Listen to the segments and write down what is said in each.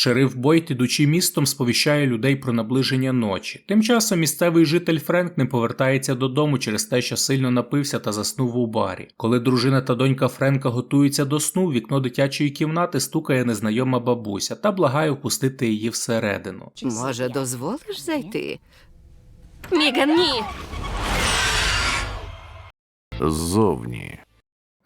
Шериф Бойт, ідучи містом, сповіщає людей про наближення ночі. Тим часом місцевий житель Френк не повертається додому через те, що сильно напився та заснув у барі. Коли дружина та донька Френка готуються до сну, в вікно дитячої кімнати стукає незнайома бабуся та благає впустити її всередину. Може, дозволиш зайти? Міган, ні. Ззовні.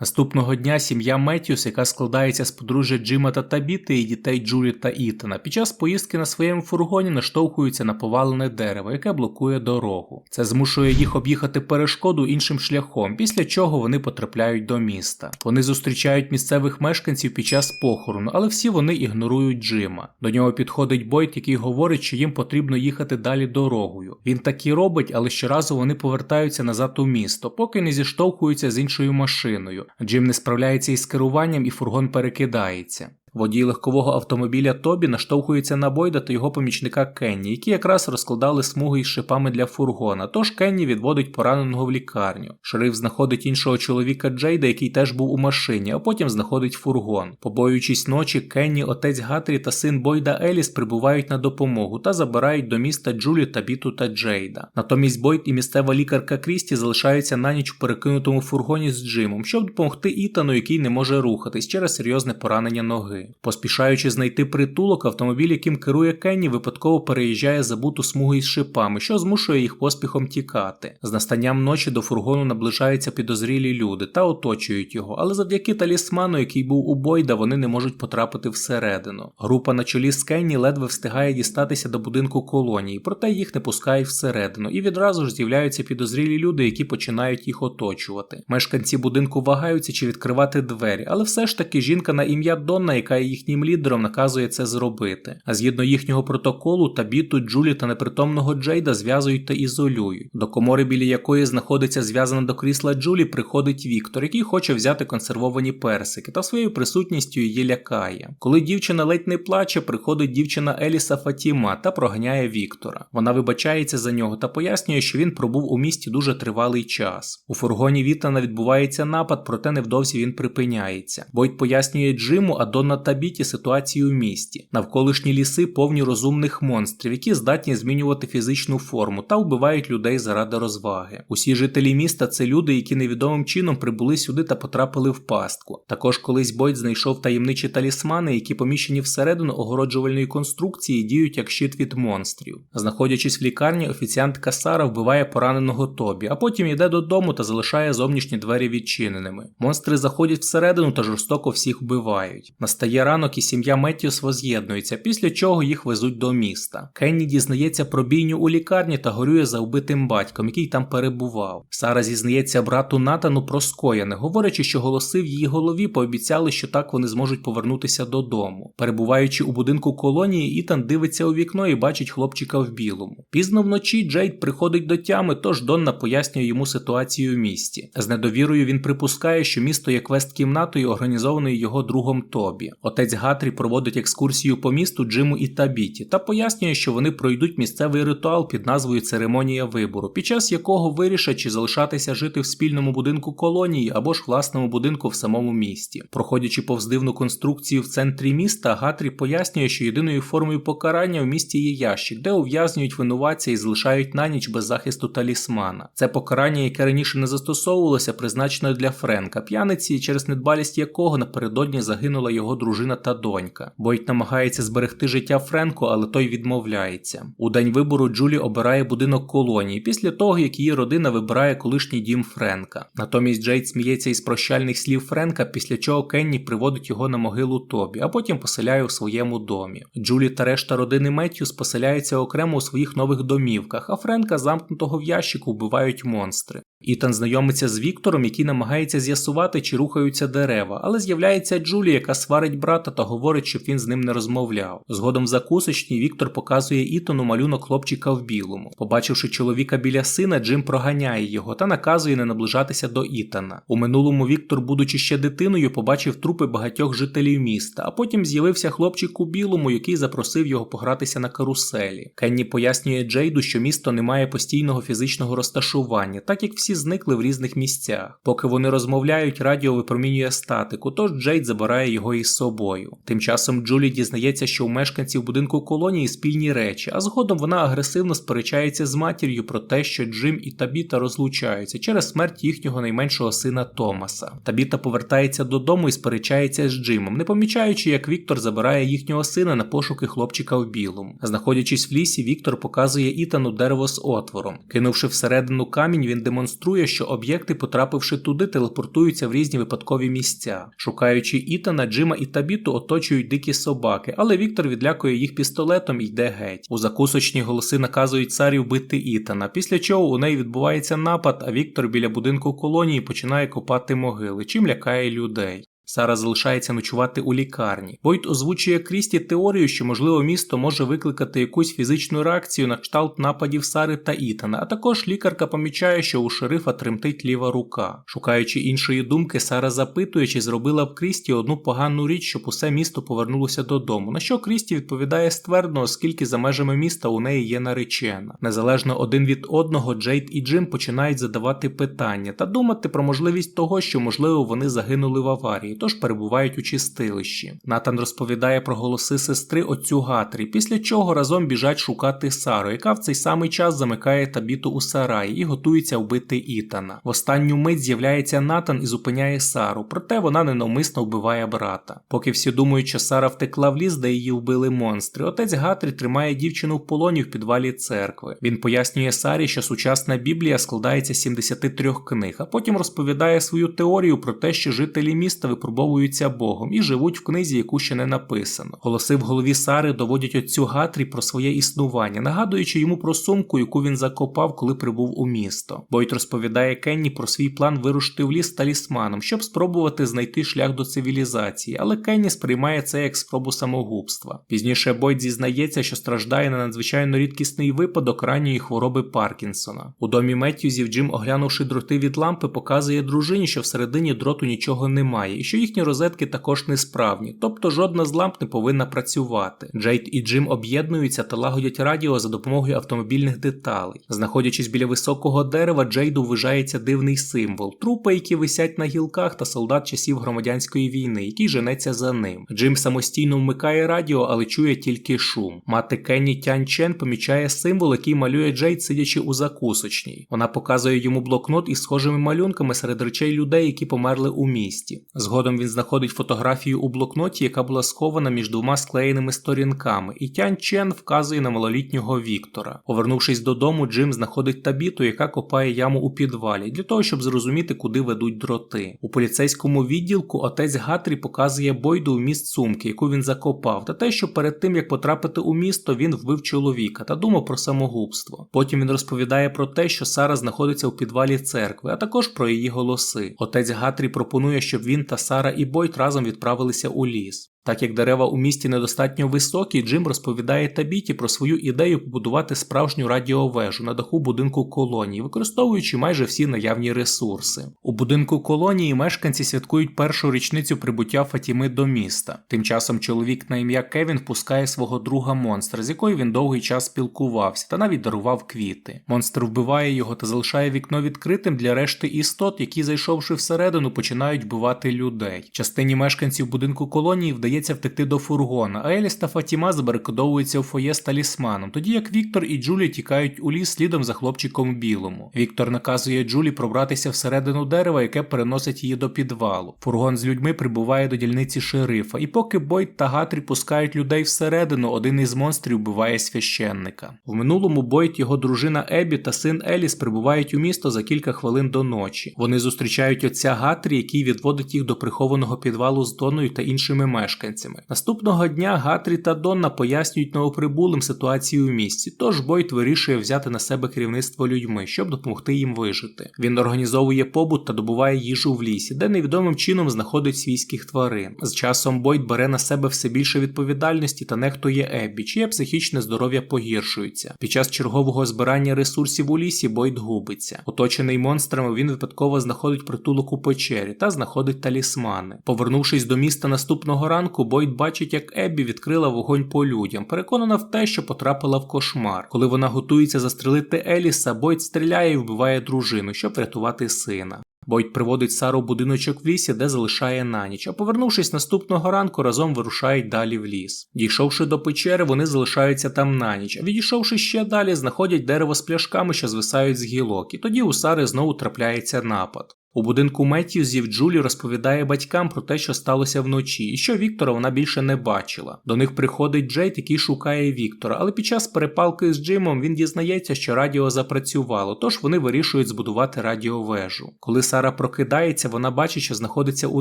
Наступного дня сім'я Меттюс, яка складається з подружжя Джима та Табіти і дітей Джулі та Ітана, під час поїздки на своєму фургоні наштовхуються на повалене дерево, яке блокує дорогу. Це змушує їх об'їхати перешкоду іншим шляхом, після чого вони потрапляють до міста. Вони зустрічають місцевих мешканців під час похорону, але всі вони ігнорують Джима. До нього підходить Бойт, який говорить, що їм потрібно їхати далі дорогою. Він так і робить, але щоразу вони повертаються назад у місто, поки не зіштовхуються з іншою машиною. Джим не справляється із керуванням і фургон перекидається. Водій легкового автомобіля Тобі наштовхується на Бойда та його помічника Кенні, які якраз розкладали смуги із шипами для фургона, тож Кенні відводить пораненого в лікарню. Шериф знаходить іншого чоловіка Джейда, який теж був у машині, а потім знаходить фургон. Побоюючись ночі, Кенні, отець Гатрі та син Бойда Еліс прибувають на допомогу та забирають до міста Джулі та Біту та Джейда. Натомість Бойд і місцева лікарка Крісті залишаються на ніч в перекинутому фургоні з Джимом, щоб допомогти Ітану, який не може рухатись через серйозне поранення ноги. Поспішаючи знайти притулок, автомобіль, яким керує Кенні, випадково переїжджає забуту смугу із шипами, що змушує їх поспіхом тікати. З настанням ночі до фургону наближаються підозрілі люди та оточують його, але завдяки талісману, який був у Бойда, вони не можуть потрапити всередину. Група на чолі з Кенні ледве встигає дістатися до будинку колонії, проте їх не пускають всередину, і відразу ж з'являються підозрілі люди, які починають їх оточувати. Мешканці будинку вагаються чи відкривати двері, але все ж таки жінка на ім'я Донна, яка є їхнім лідером, наказує це зробити. А згідно їхнього протоколу, Табіту, Джулі та непритомного Джейда зв'язують та ізолюють. До комори, біля якої знаходиться зв'язана до крісла Джулі, приходить Віктор, який хоче взяти консервовані персики, та своєю присутністю її лякає. Коли дівчина ледь не плаче, приходить дівчина Еліса Фатіма та проганяє Віктора. Вона вибачається за нього та пояснює, що він пробув у місті дуже тривалий час. У фургоні Вітана відбувається напад, проте невдовзі він припиняється. Бойт пояснює Джиму, а Донна та Біті ситуацію в місті. Навколишні ліси повні розумних монстрів, які здатні змінювати фізичну форму та вбивають людей заради розваги. Усі жителі міста це люди, які невідомим чином прибули сюди та потрапили в пастку. Також колись Бойт знайшов таємничі талісмани, які поміщені всередину огороджувальної конструкції, діють як щит від монстрів. Знаходячись в лікарні, офіціантка Сара вбиває пораненого Тобі, а потім йде додому та залишає зовнішні двері відчиненими. Монстри заходять всередину та жорстоко всіх вбивають. Настає ранок і сім'я Меттіус воз'єднується, після чого їх везуть до міста. Кенні дізнається про бійню у лікарні та горює за вбитим батьком, який там перебував. Сара зізнається брату Натану про скоєне, говорячи, що голоси в її голові пообіцяли, що так вони зможуть повернутися додому. Перебуваючи у будинку колонії, Ітан дивиться у вікно і бачить хлопчика в білому. Пізно вночі Джейд приходить до тями, тож Донна пояснює йому ситуацію в місті. З недовірою він припускає, що місто є квест-кімнатою, організованою його другом Тобі. Отець Гатрі проводить екскурсію по місту Джиму і Табіті та пояснює, що вони пройдуть місцевий ритуал під назвою Церемонія вибору, під час якого вирішать, чи залишатися жити в спільному будинку колонії або ж власному будинку в самому місті. Проходячи повз дивну конструкцію в центрі міста, Гатрі пояснює, що єдиною формою покарання в місті є ящик, де ув'язнюють винуватця і залишають на ніч без захисту талісмана. Це покарання, яке раніше не застосовувалося, призначено для Френка, п'яниці, через недбалість якого напередодні загинула його дружина та донька. Бойт намагається зберегти життя Френку, але той відмовляється. У день вибору Джулі обирає будинок колонії після того, як її родина вибирає колишній дім Френка. Натомість Джейд сміється із прощальних слів Френка, після чого Кенні приводить його на могилу Тобі, а потім поселяє у своєму домі. Джулі та решта родини Меттьюс поселяються окремо у своїх нових домівках, а Френка, замкнутого в ящику, вбивають монстри. Ітан знайомиться з Віктором, який намагається з'ясувати, чи рухаються дерева, але з'являється Джулі, яка сварить брата та говорить, щоб він з ним не розмовляв. Згодом в закусочній Віктор показує Ітану малюнок хлопчика в білому. Побачивши чоловіка біля сина, Джим проганяє його та наказує не наближатися до Ітана. У минулому Віктор, будучи ще дитиною, побачив трупи багатьох жителів міста, а потім з'явився хлопчик у білому, який запросив його погратися на каруселі. Кенні пояснює Джейду, що місто не має постійного фізичного розташування, так як всі всі зникли в різних місцях. Поки вони розмовляють, радіо випромінює статику, тож Джейд забирає його із собою. Тим часом Джулі дізнається, що у мешканців будинку колонії спільні речі, а згодом вона агресивно сперечається з матір'ю про те, що Джим і Табіта розлучаються через смерть їхнього найменшого сина Томаса. Табіта повертається додому і сперечається з Джимом, не помічаючи, як Віктор забирає їхнього сина на пошуки хлопчика в білому. Знаходячись в лісі, Віктор показує Ітану дерево з отвором. Кинувши всередину камінь, він демонструє, що об'єкти, потрапивши туди, телепортуються в різні випадкові місця. Шукаючи Ітана, Джима і Табіту оточують дикі собаки, але Віктор відлякує їх пістолетом і йде геть. У закусочні голоси наказують царі вбити Ітана, після чого у неї відбувається напад, а Віктор біля будинку колонії починає копати могили, чим лякає людей. Сара залишається ночувати у лікарні. Бойт озвучує Крісті теорію, що можливо місто може викликати якусь фізичну реакцію на кшталт нападів Сари та Ітана, а також лікарка помічає, що у шерифа тремтить ліва рука. Шукаючи іншої думки, Сара запитує, чи зробила б Крісті одну погану річ, щоб усе місто повернулося додому. На що Крісті відповідає ствердно, оскільки за межами міста у неї є наречена. Незалежно один від одного, Джейд і Джим починають задавати питання та думати про можливість того, що можливо вони загинули в аварії тож перебувають у чистилищі. Натан розповідає про голоси сестри отцю Гатрі, після чого разом біжать шукати Сару, яка в цей самий час замикає табіту у сараї і готується вбити Ітана. В останню мить з'являється Натан і зупиняє Сару, проте вона ненавмисно вбиває брата. Поки всі думають, що Сара втекла в ліс, де її вбили монстри. Отець Гатрі тримає дівчину в полоні в підвалі церкви. Він пояснює Сарі, що сучасна Біблія складається з 73 книг, а потім розповідає свою теорію про те, що жителі міста випробовуються Богом і живуть в книзі, яку ще не написано. Голоси в голові Сари доводять отцю Гатрі про своє існування, нагадуючи йому про сумку, яку він закопав, коли прибув у місто. Бойт розповідає Кенні про свій план вирушити в ліс талісманом, щоб спробувати знайти шлях до цивілізації, але Кенні сприймає це як спробу самогубства. Пізніше Бойт зізнається, що страждає на надзвичайно рідкісний випадок ранньої хвороби Паркінсона. У домі Меттюзів Джим, оглянувши дроти від лампи, показує дружині, що всередині дроту нічого немає, і що їхні розетки також несправні, тобто жодна з ламп не повинна працювати. Джейд і Джим об'єднуються та лагодять радіо за допомогою автомобільних деталей. Знаходячись біля високого дерева, Джейду ввижається дивний символ, трупи, які висять на гілках, та солдат часів громадянської війни, який женеться за ним. Джим самостійно вмикає радіо, але чує тільки шум. Мати Кенні Тянь Чен помічає символ, який малює Джейд, сидячи у закусочній. Вона показує йому блокнот із схожими малюнками серед речей людей, які померли у місті. Згодом він знаходить фотографію у блокноті, яка була схована між двома склеєними сторінками, і Тянь Чен вказує на малолітнього Віктора. Повернувшись додому, Джим знаходить табіту, яка копає яму у підвалі, для того, щоб зрозуміти, куди ведуть дроти. У поліцейському відділку отець Гатрі показує Бойду вміст сумки, яку він закопав, та те, що перед тим як потрапити у місто, він вбив чоловіка та думав про самогубство. Потім він розповідає про те, що Сара знаходиться у підвалі церкви, а також про її голоси. Отець Гатрі пропонує, щоб він та Сара і Бойт разом відправилися у ліс. Так як дерева у місті недостатньо високі, Джим розповідає Табіті про свою ідею побудувати справжню радіовежу на даху будинку колонії, використовуючи майже всі наявні ресурси. У будинку колонії мешканці святкують першу річницю прибуття Фатіми до міста. Тим часом чоловік на ім'я Кевін впускає свого друга монстра, з якою він довгий час спілкувався та навіть дарував квіти. Монстр вбиває його та залишає вікно відкритим для решти істот, які, зайшовши всередину, починають вбивати людей. Частині мешканців будинку колонії вдається вдається втекти до фургона, а Еліс та Фатіма забарикадовуються у фоє з талісманом, тоді як Віктор і Джулі тікають у ліс слідом за хлопчиком білому. Віктор наказує Джулі пробратися всередину дерева, яке переносить її до підвалу. Фургон з людьми прибуває до дільниці шерифа, і поки Бойт та Гатрі пускають людей всередину, один із монстрів вбиває священника. В минулому Бойт, його дружина Ебі та син Еліс прибувають у місто за кілька хвилин до ночі. Вони зустрічають отця Гатрі, який відводить їх до прихованого підвалу з Доною та іншими мешканцями. Наступного дня Гатрі та Донна пояснюють новоприбулим ситуацію у місті, тож Бойт вирішує взяти на себе керівництво людьми, щоб допомогти їм вижити. Він організовує побут та добуває їжу в лісі, де невідомим чином знаходить свійських тварин. З часом Бойт бере на себе все більше відповідальності та нехтує Еббі, чиє психічне здоров'я погіршується. Під час чергового збирання ресурсів у лісі Бойт губиться. Оточений монстрами, він випадково знаходить притулок у печері та знаходить талісмани. Повернувшись до міста наступного ранку, ранку Бойд бачить, як Еббі відкрила вогонь по людям, переконана в те, що потрапила в кошмар. Коли вона готується застрелити Еліса, Бойд стріляє і вбиває дружину, щоб врятувати сина. Бойд приводить Сару в будиночок в лісі, де залишає на ніч, а повернувшись наступного ранку, разом вирушають далі в ліс. Дійшовши до печери, вони залишаються там на ніч, а відійшовши ще далі, знаходять дерево з пляшками, що звисають з гілок, і тоді у Сари знову трапляється напад. У будинку Меттьюзів Джулі розповідає батькам про те, що сталося вночі, і що Віктора вона більше не бачила. До них приходить Джейд, який шукає Віктора, але під час перепалки з Джимом він дізнається, що радіо запрацювало, тож вони вирішують збудувати радіовежу. Коли Сара прокидається, вона бачить, що знаходиться у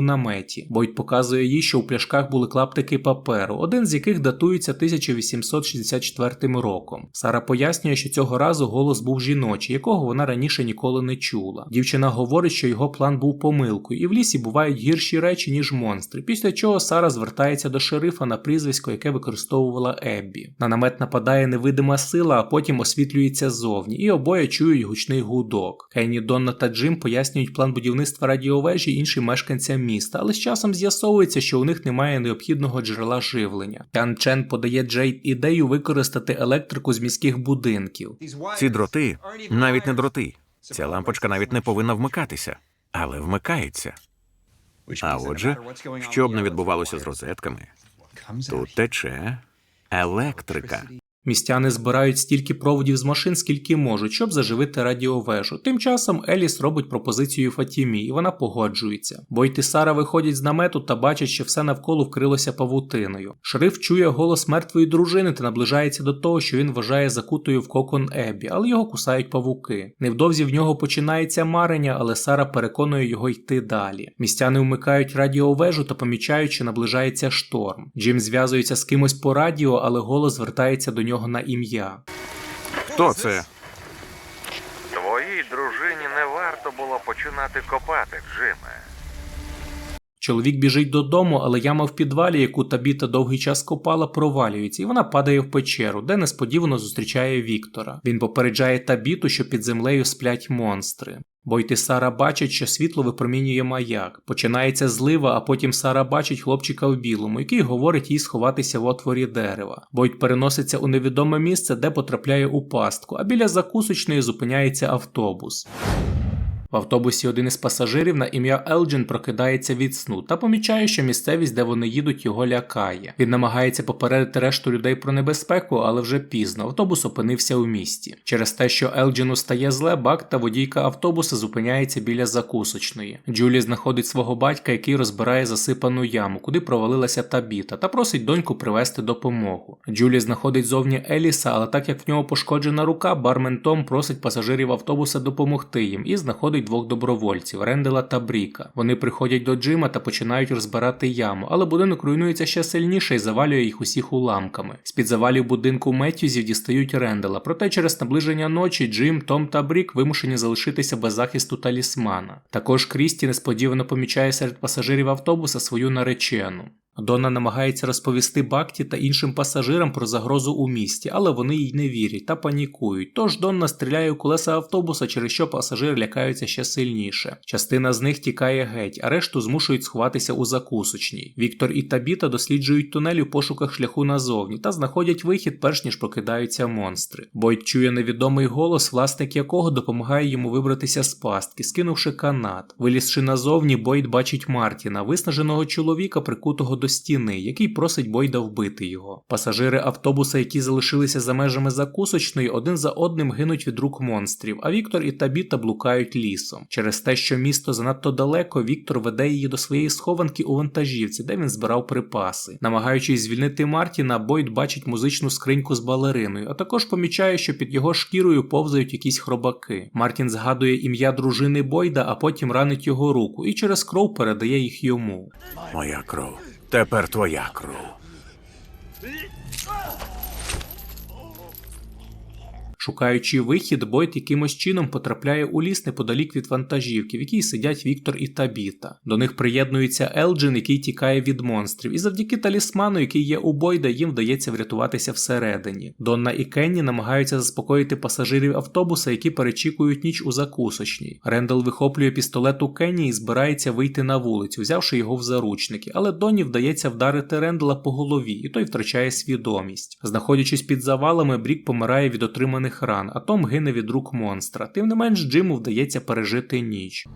наметі. Бойд показує їй, що у пляшках були клаптики паперу, один з яких датується 1864 роком. Сара пояснює, що цього разу голос був жіночий, якого вона раніше ніколи не чула. Дівчина говорить, що його план був помилкою, і в лісі бувають гірші речі, ніж монстри. Після чого Сара звертається до шерифа на прізвисько, яке використовувала Еббі. На намет нападає невидима сила, а потім освітлюється ззовні, і обоє чують гучний гудок. Кенні, Донна та Джим пояснюють план будівництва радіовежі іншим мешканцям міста, але з часом з'ясовується, що у них немає необхідного джерела живлення. Ян Чен подає Джейд ідею використати електрику з міських будинків. Ці дроти навіть не дроти. Ця лампочка навіть не повинна вмикатися, але вмикається. А отже, що б не відбувалося з розетками, тут тече електрика. Містяни збирають стільки проводів з машин, скільки можуть, щоб заживити радіовежу. Тим часом Еліс робить пропозицію Фатімі, і вона погоджується. Бойт і Сара виходять з намету та бачать, що все навколо вкрилося павутиною. Шериф чує голос мертвої дружини та наближається до того, що він вважає закутою в кокон Ебі, але його кусають павуки. Невдовзі в нього починається марення, але Сара переконує його йти далі. Містяни вмикають радіовежу та помічають, що наближається шторм. Джим зв'язується з кимось по радіо, але голос звертається до нього на ім'я. Хто це? Твоїй дружині не варто було починати копати, Джиме. Чоловік біжить додому, але яма в підвалі, яку Табіта довгий час копала, провалюється, і вона падає в печеру, де несподівано зустрічає Віктора. Він попереджає Табіту, що під землею сплять монстри. Бойт і Сара бачить, що світло випромінює маяк. Починається злива, а потім Сара бачить хлопчика в білому, який говорить їй сховатися в отворі дерева. Бойт переноситься у невідоме місце, де потрапляє у пастку, а біля закусочної зупиняється автобус. В автобусі один із пасажирів на ім'я Елджин прокидається від сну та помічає, що місцевість, де вони їдуть, його лякає. Він намагається попередити решту людей про небезпеку, але вже пізно. Автобус опинився у місті. Через те, що Елджину стає зле, бак та водійка автобуса зупиняється біля закусочної. Джулі знаходить свого батька, який розбирає засипану яму, куди провалилася табіта, та просить доньку привезти допомогу. Джулі знаходить зовні Еліса, але так як в нього пошкоджена рука, бармен Том просить пасажирів автобуса допомогти їм і знаходить двох добровольців Рендела та Бріка. Вони приходять до Джима та починають розбирати яму, але будинок руйнується ще сильніше і завалює їх усіх уламками. З-під завалів будинку Меттюзів дістають Рендела, проте через наближення ночі Джим, Том та Брік вимушені залишитися без захисту талісмана. Також Крісті несподівано помічає серед пасажирів автобуса свою наречену. Дона намагається розповісти Бакті та іншим пасажирам про загрозу у місті, але вони їй не вірять та панікують. Тож Донна стріляє у колеса автобуса, через що пасажири лякаються ще сильніше. Частина з них тікає геть, а решту змушують сховатися у закусочній. Віктор і Табіта досліджують тунель у пошуках шляху назовні та знаходять вихід, перш ніж прокидаються монстри. Бойд чує невідомий голос, власник якого допомагає йому вибратися з пастки, скинувши канат. Вилізши назовні, Бойд бачить Мартіна, виснаженого чоловіка, прикутого до стіни, який просить Бойда вбити його. Пасажири автобуса, які залишилися за межами закусочної, один за одним гинуть від рук монстрів, а Віктор і Табіта блукають лісом. Через те, що місто занадто далеко, Віктор веде її до своєї схованки у вантажівці, де він збирав припаси. Намагаючись звільнити Мартіна, Бойд бачить музичну скриньку з балериною, а також помічає, що під його шкірою повзають якісь хробаки. Мартін згадує ім'я дружини Бойда, а потім ранить його руку і через кров передає їх йому. Моя кров. Тепер твоя кров. Шукаючи вихід, Бойд якимось чином потрапляє у ліс неподалік від вантажівки, в якій сидять Віктор і Табіта. До них приєднується Елджин, який тікає від монстрів, і завдяки талісману, який є у Бойда, їм вдається врятуватися всередині. Донна і Кенні намагаються заспокоїти пасажирів автобуса, які перечікують ніч у закусочній. Рендал вихоплює пістолет у Кенні і збирається вийти на вулицю, взявши його в заручники, але Донні вдається вдарити Рендала по голові, і той втрачає свідомість. Знаходячись під завалами, Брік помирає від отриманих ран, а Том гине від рук монстра. Тим не менш, Джиму вдається пережити ніч.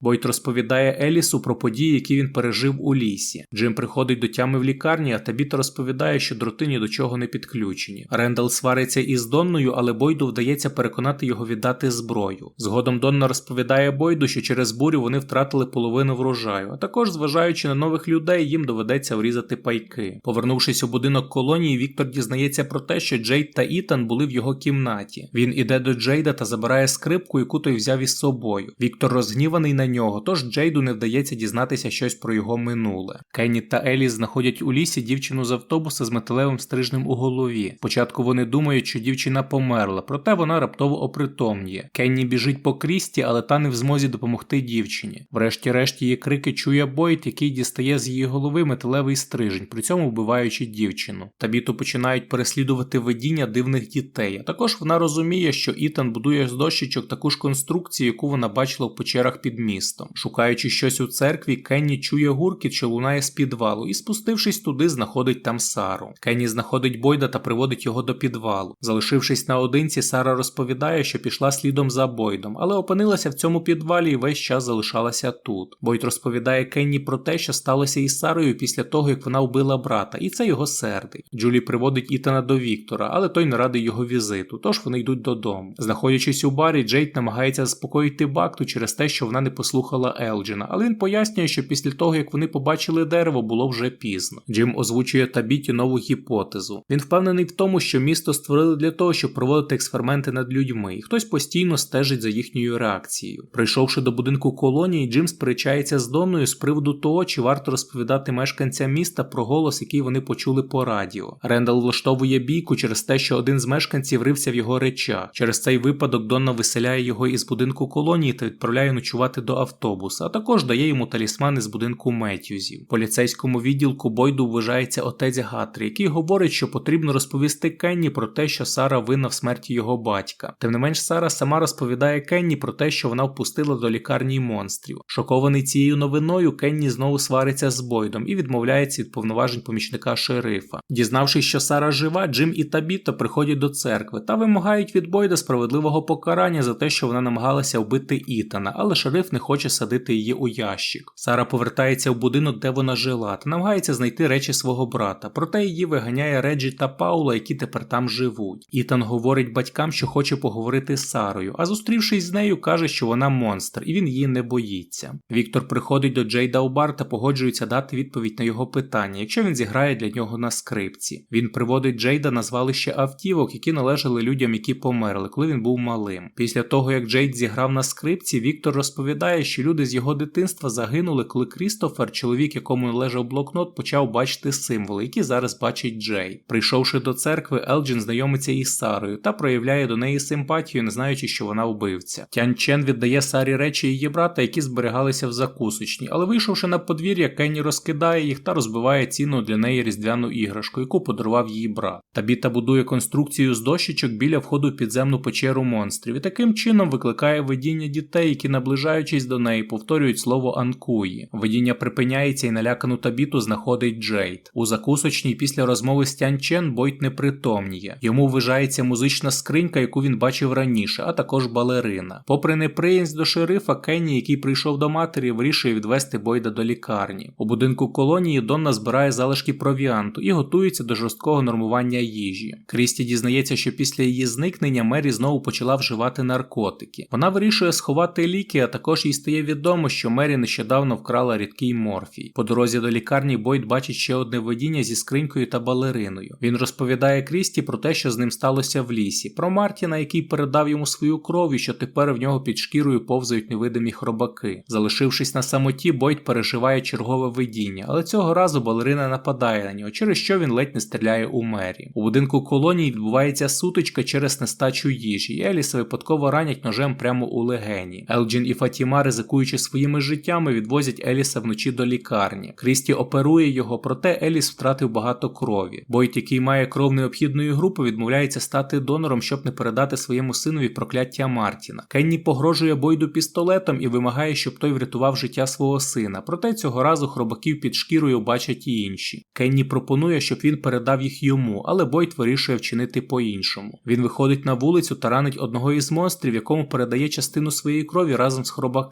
Бойт розповідає Елісу про події, які він пережив у лісі. Джим приходить до тями в лікарні, а Табіта розповідає, що дроти ні до чого не підключені. Рендал свариться із Донною, але Бойду вдається переконати його віддати зброю. Згодом Донна розповідає Бойду, що через бурю вони втратили половину врожаю, а також, зважаючи на нових людей, їм доведеться врізати пайки. Повернувшись у будинок колонії, Віктор дізнається про те, що Джейд та Ітан були в його кімнаті. Він іде до Джейда та забирає скрипку, яку той взяв із собою. Віктор розгніваний на нього, тож Джейду не вдається дізнатися щось про його минуле. Кенні та Еліс знаходять у лісі дівчину з автобуса з металевим стрижнем у голові. Спочатку вони думають, що дівчина померла, проте вона раптово опритомніє. Кенні біжить по крісті, але та не в змозі допомогти дівчині. Врешті-решт її крики чує Бойт, який дістає з її голови металевий стрижень, при цьому вбиваючи дівчину. Табіту починають переслідувати видіння дивних дітей. А також вона розуміє, що Ітан будує з дощечок таку ж конструкцію, яку вона бачила в печерах під містом. Шукаючи щось у церкві, Кенні чує гуркіт, що лунає з підвалу, і спустившись туди, знаходить там Сару. Кенні знаходить Бойда та приводить його до підвалу. Залишившись наодинці, Сара розповідає, що пішла слідом за Бойдом, але опинилася в цьому підвалі і весь час залишалася тут. Бойд розповідає Кенні про те, що сталося із Сарою після того, як вона вбила брата, і це його сердить. Джулі приводить Ітана до Віктора, але той не радий його візиту, тож вони йдуть додому. Знаходячись у барі, Джейд намагається заспокоїти Бакту через те, що вона не послухала Елджина, але він пояснює, що після того, як вони побачили дерево, було вже пізно. Джим озвучує Табіті нову гіпотезу. Він впевнений в тому, що місто створили для того, щоб проводити експерименти над людьми, і хтось постійно стежить за їхньою реакцією. Прийшовши до будинку колонії, Джим сперечається з Донною з приводу того, чи варто розповідати мешканцям міста про голос, який вони почули по радіо. Рендал влаштовує бійку через те, що один з мешканців рився в його речах. Через цей випадок Донна виселяє його із будинку колонії та відправляє ночувати до автобуса, а також дає йому талісмани з будинку Меттюзів. Поліцейському відділку Бойду вважається отець Гатрі, який говорить, що потрібно розповісти Кенні про те, що Сара винна в смерті його батька. Тим не менш, Сара сама розповідає Кенні про те, що вона впустила до лікарні монстрів. Шокований цією новиною, Кенні знову свариться з Бойдом і відмовляється від повноважень помічника шерифа. Дізнавшись, що Сара жива, Джим і Табіта приходять до церкви та вимагають від Бойда справедливого покарання за те, що вона намагалася вбити Ітана, але шериф не хоче садити її у ящик. Сара повертається в будинок, де вона жила, та намагається знайти речі свого брата. Проте її виганяє Реджі та Паула, які тепер там живуть. Ітан говорить батькам, що хоче поговорити з Сарою, а зустрівшись з нею, каже, що вона монстр, і він її не боїться. Віктор приходить до Джейда у бар та погоджується дати відповідь на його питання, якщо він зіграє для нього на скрипці. Він приводить Джейда на звалище автівок, які належали людям, які померли, коли він був малим. Після того, як Джейд зіграв на скрипці, Віктор розповідає, що люди з його дитинства загинули, коли Крістофер, чоловік, якому належав блокнот, почав бачити символи, які зараз бачить Джей. Прийшовши до церкви, Елджин знайомиться із Сарою та проявляє до неї симпатію, не знаючи, що вона вбивця. Тянь Чен віддає Сарі речі її брата, які зберігалися в закусочній, але вийшовши на подвір'я, Кенні розкидає їх та розбиває цінну для неї різдвяну іграшку, яку подарував її брат. Табіта будує конструкцію з дощечок біля входу в підземну печеру монстрів і таким чином викликає видіння дітей, які, наближаючись до неї, повторюють слово Анкуї. Видіння припиняється і налякану табіту знаходить Джейд. У закусочній після розмови з Тянь Чен Бойт непритомніє. Йому вважається музична скринька, яку він бачив раніше, а також балерина. Попри неприязнь до шерифа, Кенні, який прийшов до матері, вирішує відвести Бойда до лікарні. У будинку колонії Донна збирає залишки провіанту і готується до жорсткого нормування їжі. Крісті дізнається, що після її зникнення Мері знову почала вживати наркотики. Вона вирішує сховати ліки, а також їй стає відомо, що Мері нещодавно вкрала рідкий морфій. По дорозі до лікарні Бойд бачить ще одне видіння зі скринькою та балериною. Він розповідає Крісті про те, що з ним сталося в лісі, про Мартіна, який передав йому свою кров, і що тепер в нього під шкірою повзають невидимі хробаки. Залишившись на самоті, Бойд переживає чергове видіння, але цього разу балерина нападає на нього, через що він ледь не стріляє у мері. У будинку колонії відбувається сутичка через нестачу їжі, Еліса випадково ранять ножем прямо у легені. Елджін і Фатіма, ризикуючи своїми життями, відвозять Еліса вночі до лікарні. Крісті оперує його, проте Еліс втратив багато крові. Бойт, який має кров необхідної групи, відмовляється стати донором, щоб не передати своєму синові прокляття Мартіна. Кенні погрожує Бойду пістолетом і вимагає, щоб той врятував життя свого сина. Проте цього разу хробаків під шкірою бачать і інші. Кенні пропонує, щоб він передав їх йому, але Бойд вирішує вчинити по-іншому. Він виходить на вулицю та ранить одного із монстрів, якому передає частину своєї крові разом з хробаками.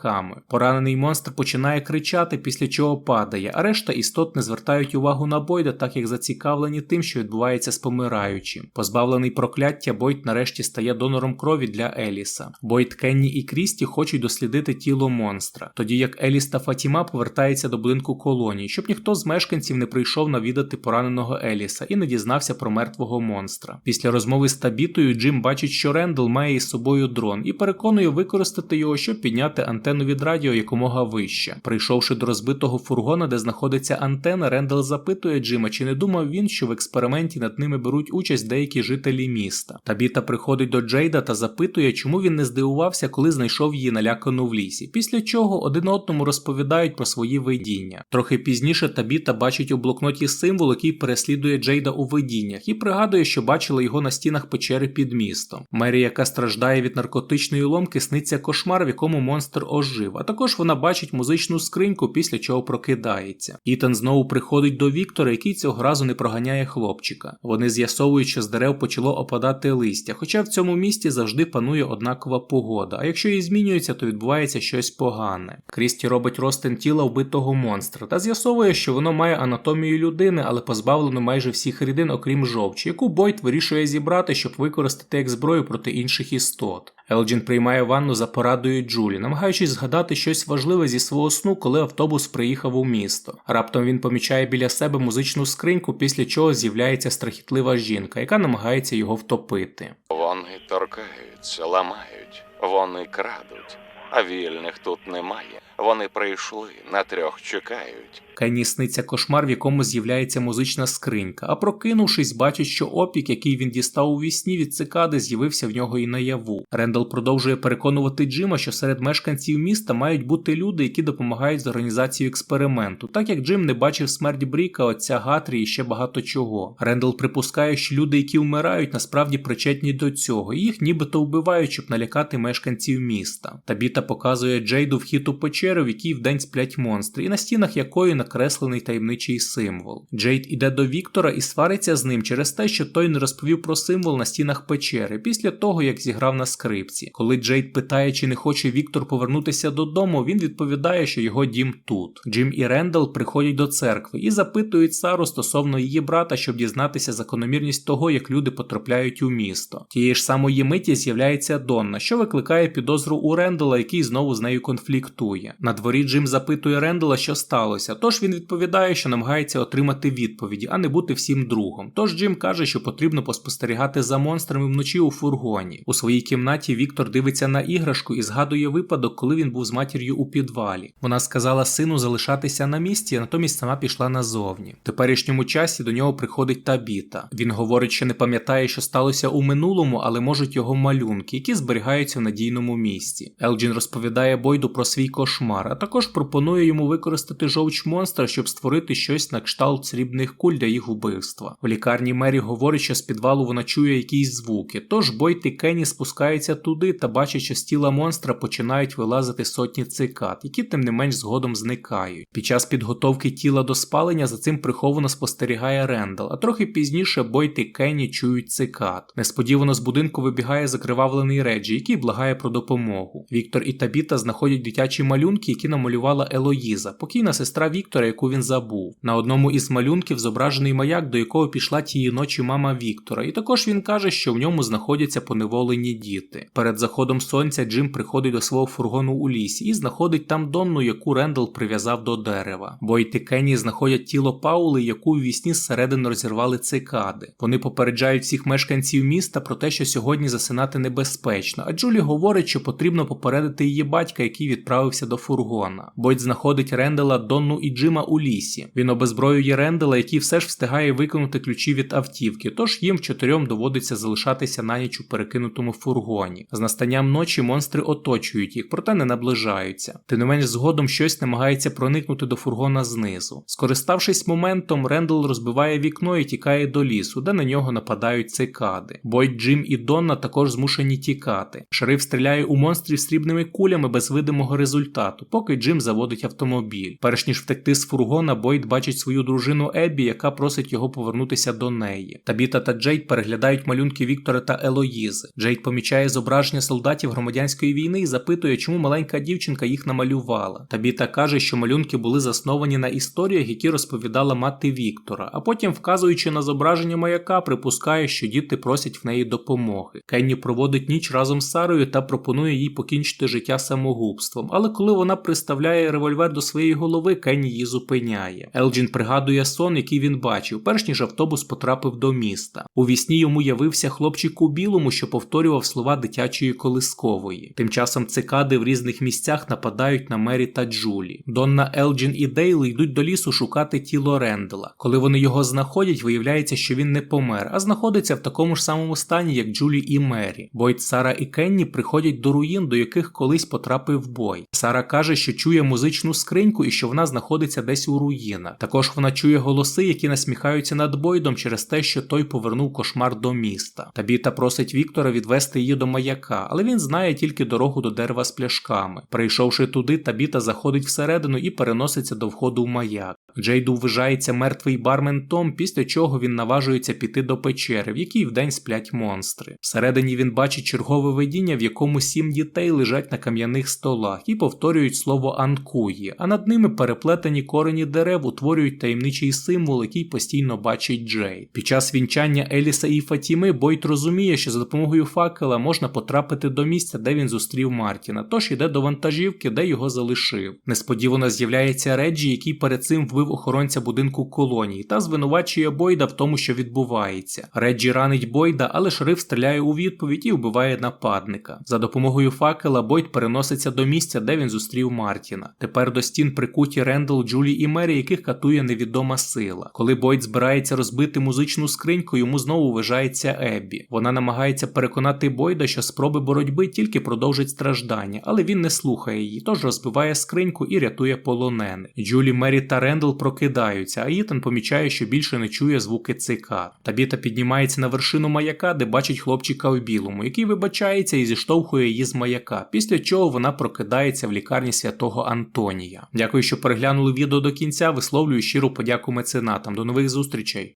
Поранений монстр починає кричати, після чого падає, а решта істот не звертають увагу на Бойда, так як зацікавлені тим, що відбувається з помираючим. Позбавлений прокляття, Бойд нарешті стає донором крові для Еліса. Бойд, Кенні і Крісті хочуть дослідити тіло монстра, тоді як Еліс та Фатіма повертаються до будинку колонії, щоб ніхто з мешканців не прийшов навідати пораненого Еліса і не дізнався про мертвого монстра. Після розмови з Табітою Джим бачить, що Рендл має із собою дрон і переконує використати його, щоб підняти антенну від радіо якомога вище. Прийшовши до розбитого фургона, де знаходиться антена, Рендл запитує Джима, чи не думав він, що в експерименті над ними беруть участь деякі жителі міста. Табіта приходить до Джейда та запитує, чому він не здивувався, коли знайшов її налякану в лісі. Після чого один одному розповідають про свої видіння. Трохи пізніше Табіта бачить у блокноті символ, який переслідує Джейда у видіннях, і пригадує, що бачила його на стінах печери під містом. Мері, яка страждає від наркотичної ломки, сниться кошмар, в якому монстр ожив. А також вона бачить музичну скриньку, після чого прокидається. Ітан знову приходить до Віктора, який цього разу не проганяє хлопчика. Вони з'ясовують, що з дерев почало опадати листя, хоча в цьому місті завжди панує однакова погода. А якщо її змінюється, то відбувається щось погане. Крісті робить розтин тіла вбитого монстра та з'ясовує, що воно має анатомію людини, але позбавлено майже всіх рідин, окрім жовчі, яку Бойт вирішує зібрати, щоб використати як зброю проти інших істот. Елджін приймає ванну за порадою Джулі, намагаючись згадати щось важливе зі свого сну, коли автобус приїхав у місто. Раптом він помічає біля себе музичну скриньку, після чого з'являється страхітлива жінка, яка намагається його втопити. Вони торкаються, ламають, вони крадуть, а вільних тут немає. Вони прийшли, на трьох чекають. Кенні сниться кошмар, в якому з'являється музична скринька, а прокинувшись, бачить, що опік, який він дістав у вісні від цикади, з'явився в нього і наяву. Рендал продовжує переконувати Джима, що серед мешканців міста мають бути люди, які допомагають з організацією експерименту, так як Джим не бачив смерть Бріка, отця Гатрі і ще багато чого. Рендал припускає, що люди, які вмирають, насправді причетні до цього, і їх нібито вбивають, щоб налякати мешканців міста. Табіта показує Джейду вхід у печеру, в якій вдень сплять монстри, і на стінах якої накреслений таємничий символ. Джейд іде до Віктора і свариться з ним через те, що той не розповів про символ на стінах печери після того, як зіграв на скрипці. Коли Джейд питає, чи не хоче Віктор повернутися додому, він відповідає, що його дім тут. Джим і Рендал приходять до церкви і запитують Сару стосовно її брата, щоб дізнатися закономірність того, як люди потрапляють у місто. Тієї ж самої миті з'являється Донна, що викликає підозру у Рендала, який знову з нею конфліктує. На дворі Джим запитує Рендала, що сталося. Тож він відповідає, що намагається отримати відповіді, а не бути всім другом. Тож Джим каже, що потрібно поспостерігати за монстрами вночі у фургоні. У своїй кімнаті Віктор дивиться на іграшку і згадує випадок, коли він був з матір'ю у підвалі. Вона сказала сину залишатися на місці, а натомість сама пішла назовні. В теперішньому часі до нього приходить Табіта. Він говорить, що не пам'ятає, що сталося у минулому, але можуть його малюнки, які зберігаються в надійному місці. Елджін розповідає Бойду про свій кошмар, а також пропонує йому використати жовч монстра, щоб створити щось на кшталт срібних куль для їх вбивства. В лікарні Мері говорить, що з підвалу вона чує якісь звуки. Тож Бойт і Кенні спускаються туди та бачать, що з тіла монстра починають вилазити сотні цикад, які тим не менш згодом зникають. Під час підготовки тіла до спалення за цим приховано спостерігає Рендал, а трохи пізніше Бойт і Кенні чують цикад. Несподівано з будинку вибігає закривавлений Реджі, який благає про допомогу. Віктор і Табіта знаходять дитячі малюнки. Малюнки, які намалювала Елоїза, покійна сестра Віктора, яку він забув. На одному із малюнків зображений маяк, до якого пішла тієї ночі мама Віктора, і також він каже, що в ньому знаходяться поневолені діти. Перед заходом сонця Джим приходить до свого фургону у лісі і знаходить там Донну, яку Рендал прив'язав до дерева. Бойт і Кенні знаходять тіло Паули, яку у вісні зсередини розірвали цикади. Вони попереджають всіх мешканців міста про те, що сьогодні засинати небезпечно, а Джулі говорить, що потрібно попередити її батька, який відправився до фургона. Бойт знаходить Рендела, Донну і Джима у лісі. Він обезброює Рендела, який все ж встигає виконати ключі від автівки, тож їм чотирьом доводиться залишатися на ніч у перекинутому фургоні. З настанням ночі монстри оточують їх, проте не наближаються. Тим не менш, згодом щось намагається проникнути до фургона знизу. Скориставшись моментом, Рендел розбиває вікно і тікає до лісу, де на нього нападають цикади. Бойт, Джим і Донна також змушені тікати. Шериф стріляє у монстрів срібними кулями без видимого результату, поки Джим заводить автомобіль. Перш ніж втекти з фургона, Бойт бачить свою дружину Еббі, яка просить його повернутися до неї. Табіта та Джейд переглядають малюнки Віктора та Елоїзи. Джейд помічає зображення солдатів громадянської війни і запитує, чому маленька дівчинка їх намалювала. Табіта каже, що малюнки були засновані на історіях, які розповідала мати Віктора, а потім, вказуючи на зображення маяка, припускає, що діти просять в неї допомоги. Кенні проводить ніч разом з Сарою та пропонує їй покінчити життя самогубством. Але коли вона приставляє револьвер до своєї голови, Кенні її зупиняє. Елджін пригадує сон, який він бачив, перш ніж автобус потрапив до міста. У вісні йому явився хлопчик у білому, що повторював слова дитячої колискової. Тим часом цикади в різних місцях нападають на Мері та Джулі. Донна Елджін і Дейл йдуть до лісу шукати тіло Рендела. Коли вони його знаходять, виявляється, що він не помер, а знаходиться в такому ж самому стані, як Джулі і Мері. Бойт, Сара і Кенні приходять до руїн, до яких колись потрапив бой. Сара каже, що чує музичну скриньку і що вона знаходиться десь у руїнах. Також вона чує голоси, які насміхаються над Бойдом через те, що той повернув кошмар до міста. Табіта просить Віктора відвести її до маяка, але він знає тільки дорогу до дерева з пляшками. Прийшовши туди, Табіта заходить всередину і переноситься до входу в маяк. Джейду ввижається мертвий бармен Том, після чого він наважується піти до печери, в якій вдень сплять монстри. Всередині він бачить чергове видіння, в якому сім дітей лежать на кам'яних столах і повторюють слово анкуї, а над ними переплетені корені дерев утворюють таємничий символ, який постійно бачить Джей. Під час вінчання Еліса і Фатіми Бойт розуміє, що за допомогою факела можна потрапити до місця, де він зустрів Мартіна, тож йде до вантажівки, де його залишив. Несподівано з'являється Реджі, який перед цим вбив охоронця будинку колонії та звинувачує Бойда в тому, що відбувається. Реджі ранить Бойда, але шериф стріляє у відповідь і вбиває нападника. За допомогою факела Бойд переноситься до місця, де він зустрів Мартіна. Тепер до стін прикуті Рендел, Джулі і Мері, яких катує невідома сила. Коли Бойд збирається розбити музичну скриньку, йому знову вважається Еббі. Вона намагається переконати Бойда, що спроби боротьби тільки продовжать страждання, але він не слухає її, тож розбиває скриньку і рятує полонених. Джулі, Мері та Рендел прокидаються, а Ітан помічає, що більше не чує звуки цикад. Табіта піднімається на вершину маяка, де бачить хлопчика у білому, який вибачається і зіштовхує її з маяка, після чого вона прокидається в лікарні святого Антонія. Дякую, що переглянули відео до кінця. Висловлюю щиру подяку меценатам. До нових зустрічей.